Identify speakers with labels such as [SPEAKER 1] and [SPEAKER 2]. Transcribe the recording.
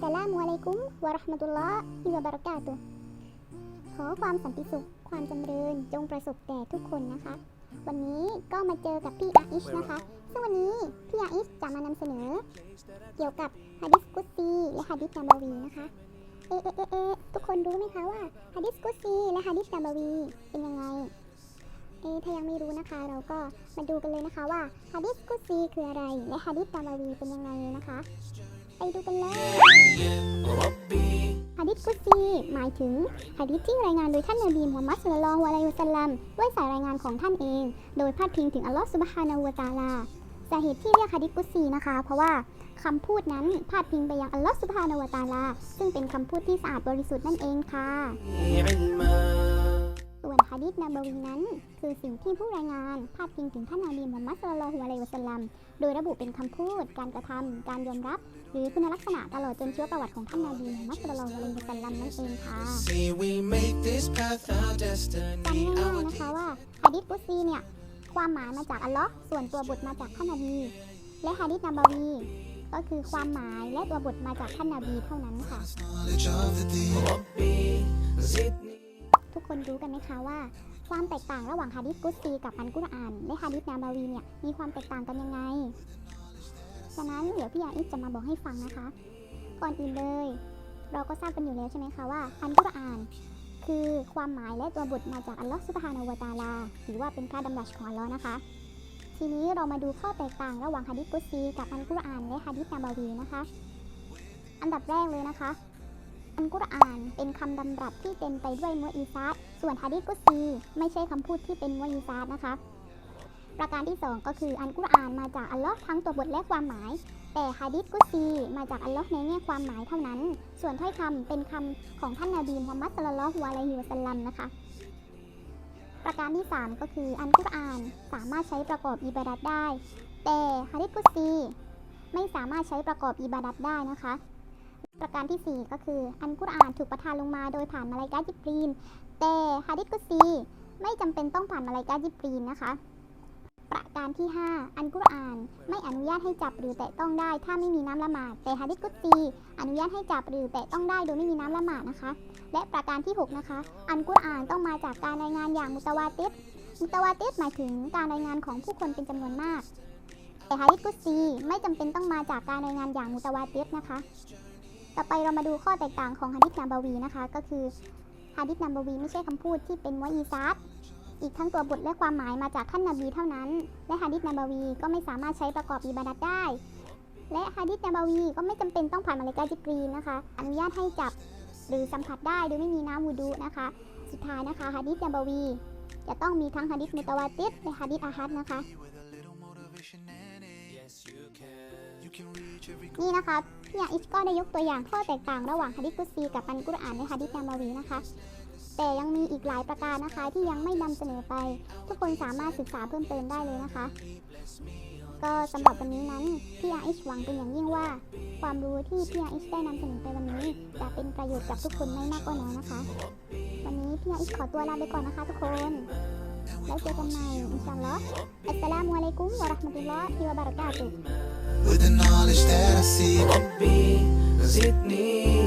[SPEAKER 1] สลามุอะลัยกุมวะราะห์มะตุลลอฮิวะบะเราะกาตุขอความสันติสุข ความจำเริญจงประสบแก่ทุกคนนะคะ วันนี้ก็มาเจอกับพี่อาอิชนะคะ ซึ่งวันนี้พี่อาอิชจะมานำเสนอ เกี่ยวกับฮะดิษกุซีและฮะดิษนาบาวีนะคะ เอเอเอเอทุกคนรู้ไหมคะว่าฮะดิษกุซีและฮะดิษนาบาวีเป็นยังไง เอะถ้ายังไม่รู้นะคะ เราก็มาดูกันเลยนะคะว่าฮะดิษกุดซีคืออะไร และฮะดิษนาบาวีเป็นยังไงนะคะ ไปดูกันเลยฮะดิษกุดซีหมายถึงฮะดิษที่รายงานโดยท่านนบีมุฮัมมัดสุลลัลลอฮุอะลัยฮิวะสัลลัมด้วยสายรายงานของท่านเอง โดยพาดพิงถึงอัลลอฮฺซุบฮานะฮูวะตะอาลาสาเหตุที่เรียกฮะดิษกุดซีนะคะ เพราะว่าคำพูดนั้นพาดพิงไปยังอัลลอฮฺซุบฮานะฮูวะตะอาลา ซึ่งเป็นคำพูดที่สะอาดบริสุทธิ์นั่นเองค่ะส่วนฮะ ดิษนาบาวีนั้น คือสิ่งที่ผู้รายงานพาดพิงถึงท่านนบีมุฮัมมัดสุลลัลลอฮุอะลัยฮิวะสัลลัม โดยระบุเป็นคำพูด การกระทำ การยอมรับ หรือคุณลักษณะตลอดจนเชื้อประวัติของท่านนบีมุฮัมมัดสุลลัลลอฮุอะลัยฮิวะสัลลัมนั่นเองค่ะ
[SPEAKER 2] See, we make this path our
[SPEAKER 1] จำ
[SPEAKER 2] destiny.
[SPEAKER 1] ง่าย
[SPEAKER 2] Our
[SPEAKER 1] ๆนะคะว่าฮะดิษกุดซีเนี่ยความหมายมาจากอัลลอฮ์ส่วนตัวบทมาจากท่านนบี และฮะดิษนาบาวีก็คือความหมายและตัวบทมาจากท่านนบีเท่านั้นค่ะ คนรู้กันไหมคะว่า ความแตกต่างระหว่างฮะดิษกุดซีกับอันกุรอานและฮะดิษนาบาวีเนี่ยมีความแตกต่างกันยังไงฉะนั้นเดี๋ยวพี่อาอิสจะมาบอกให้ฟังนะคะ ก่อนอื่นเลย เราก็ทราบกันอยู่แล้วใช่ไหมคะว่าอันกุรอาน คือความหมายและตัวบทมาจากอัลลอฮฺสุบฮานาอูวตาลาถือว่าเป็นพระดำรัสของอัลลอฮ์นะคะทีนี้เรามาดูข้อแตกต่างระหว่างฮะดิษกุดซีกับอันกุรอานและฮะดิษนาบาวีนะคะ อันดับแรกเลยนะคะ อันกุรอานเป็นคำดำรัสที่เต็มไปด้วยมุอีซาตส่วนฮะดิษกุซีไม่ใช่คำพูดที่เป็นมุอีซาตนะคะ ประการที่ 2 ก็คืออันกุรอานมาจากอัลลอฮ์ทั้งตัวบทและความหมาย แต่ฮะดิษกุซีมาจากอัลลอฮ์ในแง่ความหมายเท่านั้น ส่วนถ้อยคำเป็นคำของท่านนาบีมุฮัมมัดสุลลัลฮุอะลัยฮิวะสัลลัมนะคะประการที่ 3 ก็คืออันกุรอานสามารถใช้ประกอบอิบาดัตได้ แต่ฮะดิกุซีไม่สามารถใช้ประกอบอิบาดัตได้นะคะ ประการทีสี่ 4 ก็คืออันกุรอานถูกประทานลงมาโดยผ่านมาลายกาจิบรีน แต่ฮะดิษกุซีไม่จำเป็นต้องผ่านมาลายกาจิบรีนนะคะ ประการที่ 5 อันกุรอานไม่อนุญาตให้จับหรือแตะต้องได้ ถ้าไม่มีน้ำละหมาด แต่ฮะดิษกุซีอนุญาตให้จับหรือแตะต้องได้โดยไม่มีน้ำละหมาดนะคะ และประการที่ 6 นะคะ อันกุรอานต้องมาจากการรายงานอย่างมุตวาติดมุตวาติดหมายถึงการรายงานของผู้คนเป็นจำนวนมากแต่ฮะดิษกุซีไม่จำเป็นต้องมาจากการรายงานอย่างมุตวาติดนะคะ ต่อไปเรามาดูข้อแตกต่างของฮะดิษนาบาวีนะคะ ก็คือฮะดิษนาบาวีไม่ใช่คำพูดที่เป็นวะอีซาตอีกทั้งตัวบทและความหมายมาจากท่านนาบีเท่านั้น และฮะดิษนาบาวีก็ไม่สามารถใช้ประกอบอิบาดัตได้ และฮะดิษนาบาวีก็ไม่จำเป็นต้องผ่านมาเลกาจิบรีนะคะ อนุญาตให้จับหรือสัมผัสได้โดยไม่มีน้ำวูดูนะคะ สุดท้ายนะคะฮะดิษนาบาวี จะต้องมีทั้งฮะดิษมุตวาติดและฮะดิษอาฮัดนะคะ นี่นะคะพี่อาอิชก็ได้ยกตัวอย่างข้อแตกต่างระหว่างฮะดิษกุซีกับอันกุรอานและฮะดิษนาบาวีนะคะ แต่ยังมีอีกหลายประการนะคะที่ยังไม่นำเสนอไป ทุกคนสามารถศึกษาเพิ่มเติมได้เลยนะคะ ก็สำหรับวันนี้นั้นพี่อาอิชหวังเป็นอย่างยิ่งว่า ความรู้ที่พี่อาอิชได้นำเสนอไปวันนี้ จะเป็นประโยชน์กับทุกคนไม่มากก็น้อยนะคะ วันนี้พี่อาอิชขอตัวลาไปก่อนนะคะทุกคนแล้วเจอกันใหม่อินชาอัลลอฮ์อัสสลามุอะลัยกุมวะราะห์มะตุลลอฮิวะบะเราะกาตุฮ์
[SPEAKER 2] with the knowledge that I see. Zidni